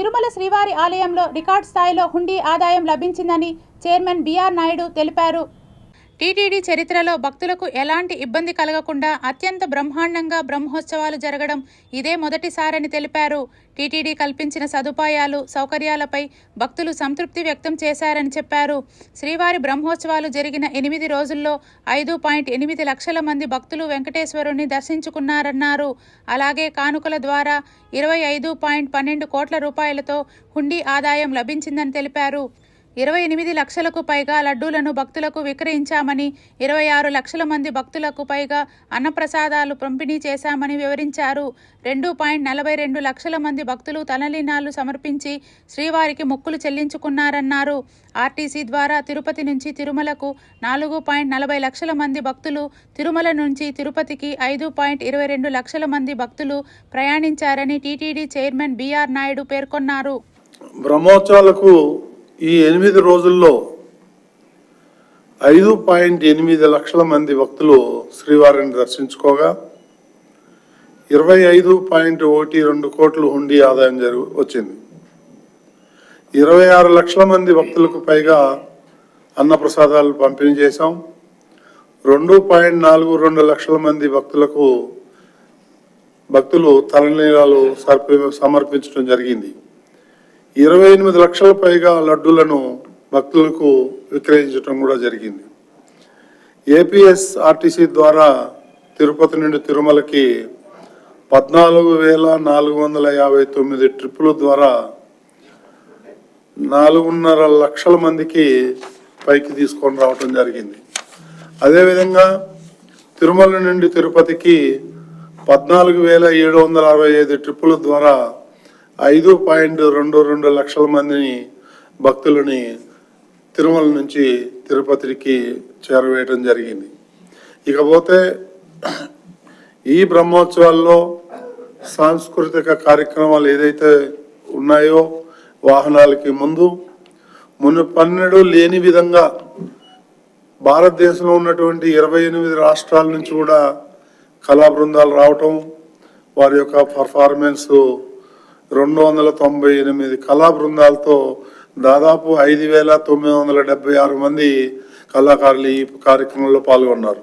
తిరుమల శ్రీవారి ఆలయంలో రికార్డ్ స్థాయిలో హుండీ ఆదాయం లభించిందని చైర్మన్ బిఆర్ నాయుడు తెలిపారు. టీటీడీ చరిత్రలో భక్తులకు ఎలాంటి ఇబ్బంది కలగకుండా అత్యంత బ్రహ్మాండంగా బ్రహ్మోత్సవాలు జరగడం ఇదే మొదటిసారని తెలిపారు. టీటీడీ కల్పించిన సదుపాయాలు సౌకర్యాలపై భక్తులు సంతృప్తి వ్యక్తం చేశారని చెప్పారు. శ్రీవారి బ్రహ్మోత్సవాలు జరిగిన ఎనిమిది రోజుల్లో ఐదు పాయింట్ ఎనిమిది లక్షల మంది భక్తులు వెంకటేశ్వరుని దర్శించుకున్నారన్నారు. అలాగే కానుకల ద్వారా ఇరవై ఐదు పాయింట్ పన్నెండు కోట్ల రూపాయలతో హుండీ ఆదాయం లభించిందని తెలిపారు. ఇరవై ఎనిమిది లక్షలకు పైగా లడ్డూలను భక్తులకు విక్రయించామని ఇరవై ఆరు లక్షల మంది భక్తులకు పైగా అన్నప్రసాదాలు పంపిణీ చేశామని వివరించారు. రెండు పాయింట్ నలభై రెండు లక్షల మంది భక్తులు తలలీనాలు సమర్పించి శ్రీవారికి మొక్కులు చెల్లించుకున్నారన్నారు. ఆర్టీసీ ద్వారా తిరుపతి నుంచి తిరుమలకు నాలుగు పాయింట్ నలభై లక్షల మంది భక్తులు తిరుమల నుంచి తిరుపతికి ఐదు పాయింట్ ఇరవై రెండు లక్షల మంది భక్తులు ప్రయాణించారని TTD chairman B R Naidu పేర్కొన్నారు. బ్రహ్మోత్సవాలకు ఈ ఎనిమిది రోజుల్లో ఐదు పాయింట్ ఎనిమిది లక్షల మంది భక్తులు శ్రీవారిని దర్శించుకోగా ఇరవై ఐదు పాయింట్ ఒకటి రెండు కోట్లు హుండీ ఆదాయం జరుగు వచ్చింది. ఇరవై ఆరు లక్షల మంది భక్తులకు పైగా అన్నప్రసాదాలు పంపిణీ చేశాం. రెండు పాయింట్ నాలుగు రెండు లక్షల మంది భక్తులకు భక్తులు తలనీలాలు సర్ప సమర్పించడం జరిగింది. ఇరవై ఎనిమిది లక్షల పైగా లడ్డూలను భక్తులకు విక్రయించడం కూడా జరిగింది. ఏపీఎస్ ఆర్టీసీ ద్వారా తిరుపతి నుండి తిరుమలకి పద్నాలుగు వేల నాలుగు వందల యాభై తొమ్మిది ట్రిప్పుల ద్వారా నాలుగున్నర లక్షల మందికి పైకి తీసుకొని రావటం జరిగింది. అదేవిధంగా తిరుమల నుండి తిరుపతికి పద్నాలుగు వేల ఏడు వందల అరవై ఐదు ట్రిప్పుల ద్వారా ఐదు పాయింట్ రెండు రెండు లక్షల మందిని భక్తులని తిరుమల నుంచి తిరుపతికి చేరవేయడం జరిగింది. ఇకపోతే ఈ బ్రహ్మోత్సవాల్లో సాంస్కృతిక కార్యక్రమాలు ఏదైతే ఉన్నాయో వాహనాలకి ముందు మునుపన్నెడు లేని విధంగా భారతదేశంలో ఉన్నటువంటి ఇరవై ఎనిమిది రాష్ట్రాల నుంచి కూడా కళా బృందాలు రావటం వారి యొక్క పర్ఫార్మెన్స్ రెండు వందల తొంభై ఎనిమిది కళా బృందాలతో దాదాపు ఐదు వేల తొమ్మిది వందల డెబ్బై ఆరు మంది కళాకారులు ఈ కార్యక్రమంలో పాల్గొన్నారు.